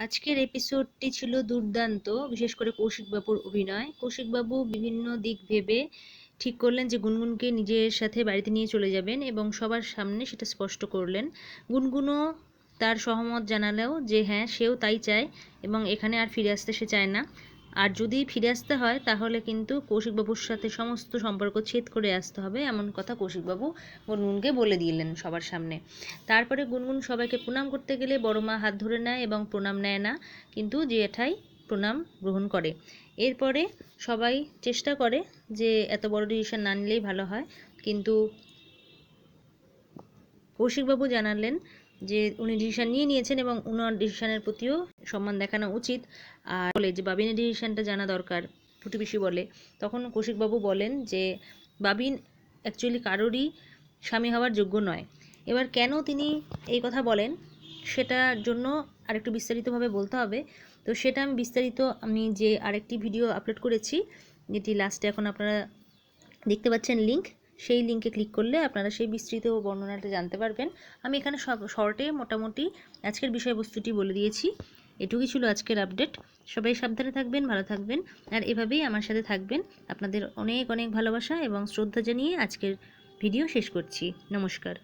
আজকের এপিসোডটি ছিল দুর্দান্ত, বিশেষ করে কৌশিকবাবুর অভিনয়। কৌশিকবাবু বিভিন্ন দিক ভেবে ঠিক করলেন যে গুনগুনকে নিজের সাথে বাড়িতে নিয়ে চলে যাবেন এবং সবার সামনে সেটা স্পষ্ট করলেন। গুনগুনও তার সহমত জানালেও যে হ্যাঁ সেও তাই চায় এবং এখানে আর ফিরে আসতে সে চায় না। আর যদি ফিরে আসতে হয়, তাহলে কিন্তু কৌশিকবাবুর সাথে সমস্ত সম্পর্ক ছেদ করে আসতে হবে, এমন কথা কৌশিকবাবু গুনগুনকে বলে দিলেন সবার সামনে। তারপরে গুনগুন সবাইকে প্রণাম করতে গেলে বড় মা হাত ধরে নেয় এবং প্রণাম নেয় না, কিন্তু জেঠাই প্রণাম গ্রহণ করে। এরপরে সবাই চেষ্টা করে যে এত বড় ডিসিশন না নিলেই ভালো হয়, কিন্তু কৌশিকবাবু জানালেন যে উনি ডিসিশন নিয়ে নিয়েছেন এবং উনার ডিসিশনের প্রতিও সম্মান দেখানো উচিত। আর বলে যে বাবিনের ডিসিশনটা জানা দরকার প্রতিবেশী বলে। তখন কৌশিকবাবু বলেন যে, বাবিন অ্যাকচুয়ালি কারোরই স্বামী হওয়ার যোগ্য নয়। এবার কেন তিনি এই কথা বলেন, সেটার জন্য আরেকটু বিস্তারিতভাবে বলতে হবে। তো সেটা আমি বিস্তারিত, আমি যে আরেকটি ভিডিও আপলোড করেছি, যেটি লাস্টে এখন আপনারা দেখতে পাচ্ছেন লিংক সেই লিঙ্কে ক্লিক করলে আপনারা সেই বিস্তৃত বর্ণনাটা জানতে পারবেন। আমি এখানে শর্টে মোটামুটি আজকের বিষয়বস্তুটি বলে দিয়েছি। এটুকুই ছিল আজকের আপডেট সবাই সাবধানে থাকবেন, ভালো থাকবেন। আর এভাবেই আমার সাথে থাকবেন। আপনাদের অনেক অনেক ভালোবাসা এবং শ্রদ্ধা জানিয়ে আজকের ভিডিও শেষ করছি। নমস্কার।